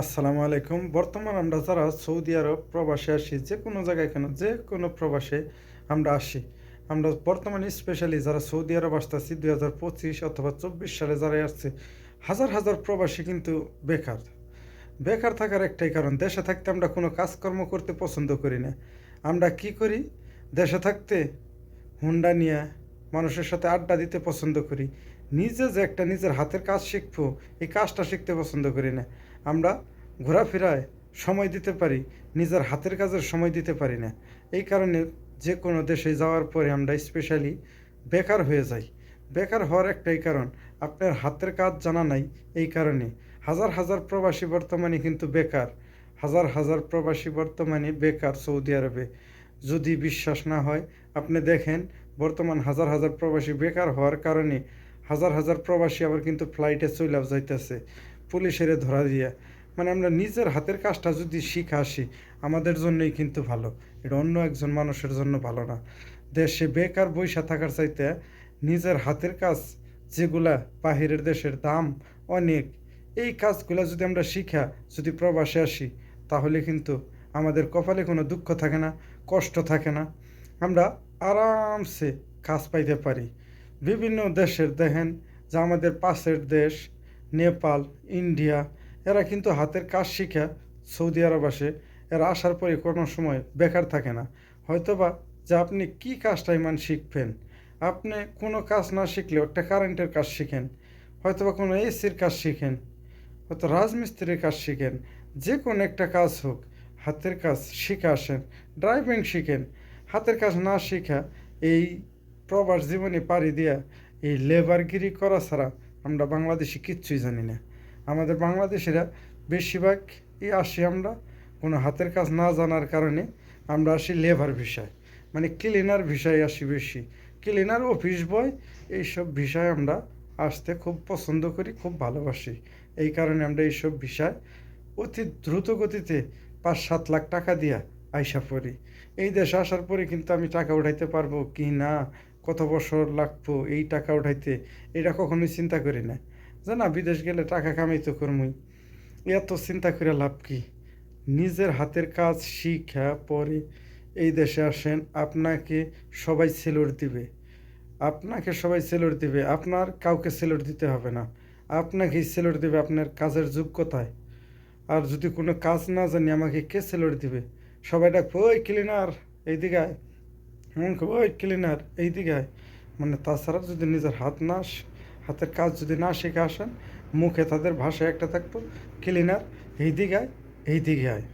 আসসালামু আলাইকুম। বর্তমান আমরা যারা সৌদি আরব প্রবাসে আসি, যে কোনো জায়গায় কেন, যে কোনো প্রবাসে আমরা আসি। আমরা বর্তমানে স্পেশালি যারা সৌদি আরব আসতেছি, দুই হাজার পঁচিশ অথবা চব্বিশ সালে যারা আসছে, হাজার হাজার প্রবাসী কিন্তু বেকার। বেকার থাকার একটাই কারণ, দেশে থাকতে আমরা কোনো কাজকর্ম করতে পছন্দ করি না। আমরা কি করি? দেশে থাকতে হুন্ডা নিয়ে মানুষের সাথে আড্ডা দিতে পছন্দ করি। নিজে যে একটা নিজের হাতের কাজ শিখব, এই কাজটা শিখতে পছন্দ করি না। আমরা ঘোরাফেরায় সময় দিতে পারি, নিজের হাতের কাজের সময় দিতে পারি না। এই কারণে যে কোনো দেশে যাওয়ার পরে আমরা স্পেশালি বেকার হয়ে যাই। বেকার হওয়ার একটাই কারণ, আপনার হাতের কাজ জানা নাই এই কারণে। হাজার হাজার প্রবাসী বর্তমানে কিন্তু বেকার। হাজার হাজার প্রবাসী বর্তমানে বেকার সৌদি আরবে। যদি বিশ্বাস না হয়, আপনি দেখেন, বর্তমান হাজার হাজার প্রবাসী বেকার হওয়ার কারণে হাজার হাজার প্রবাসী আবার কিন্তু ফ্লাইটে চলে যাইতেছে, পুলিশের ধরা দিয়া। মানে আমরা নিজের হাতের কাজটা যদি শিখে আসি, আমাদের জন্যই কিন্তু ভালো। এটা অন্য একজন মানুষের জন্য ভালো না। দেশে বেকার বৈশা থাকার চাইতে নিজের হাতের কাজ যেগুলা বাহিরের দেশের দাম অনেক, এই কাজগুলা যদি আমরা শিখা যদি প্রবাসে আসি, তাহলে কিন্তু আমাদের কপালে কোনো দুঃখ থাকে না, কষ্ট থাকে না। আমরা আরামসে কাজ পাইতে পারি। বিভিন্ন দেশের দেখেন, যে আমাদের পাশের দেশ, নেপাল, ইন্ডিয়া, এরা কিন্তু হাতের কাজ শিখা সৌদি আরব আসে। এরা আসার পরে কোনো সময় বেকার থাকে না। হয়তোবা যে আপনি কি কাজটা ইমান শিখবেন? আপনি কোনো কাজ না শিখলেও একটা কারেন্টের কাজ শিখেন, হয়তোবা কোনো এসির কাজ শিখেন, হয়তো রাজমিস্ত্রির কাজ শিখেন, যে কোনো একটা কাজ হোক, হাতের কাজ শিখে আসেন, ড্রাইভিং শিখেন, হাতের কাজ না শিখা এই প্রবাস জীবনে পাড়ি দিয়া এই লেবারগিরি করা ছাড়া আমরা বাংলাদেশি কিচ্ছুই জানি না। আমাদের বাংলাদেশিরা বেশিরভাগ এই আসি আমরা কোনো হাতের কাজ না জানার কারণে আমরা আসি লেবার বিষয় মানে ক্লিনার বিষয়ে আসি বেশি। ক্লিনার অফিস বয় এইসব বিষয় আমরা আসতে খুব পছন্দ করি, খুব ভালোবাসি। এই কারণে আমরা এইসব বিষয় অতি দ্রুত গতিতে পাঁচ সাত লাখ টাকা দিয়া আইসা পড়ি। এই দেশে আসার পরে কিন্তু আমি টাকা উঠাইতে পারব কি না? কত বছর লাগবো এই টাকা উঠাইতে, এটা কখনোই চিন্তা করি না। যে না, বিদেশ গেলে টাকা কামাইতে করমুই। এত চিন্তা করে লাভ কি? নিজের হাতের কাজ শিখা পরে এই দেশে আসেন, আপনাকে সবাই সেলর দিবে। আপনাকে সবাই সেলর দিবে, আপনার কাউকে সেলর দিতে হবে না। আপনাকেই সেলর দিবে আপনার কাজের যোগ্যতায়। আর যদি কোনো কাজ না জানি, আমাকে কে সেলর দিবে? সবাই ডাকবো, ওই ক্লিনার, এইদিকে এমন করব ওই ক্লিনার এই দিকে মানে তাছাড়া যদি নিজের হাত না হাতের কাজ যদি না শিখে আসেন, মুখে তাদের ভাষা একটা থাকতো ক্লিনার এই দিকে এইদিকে আয়।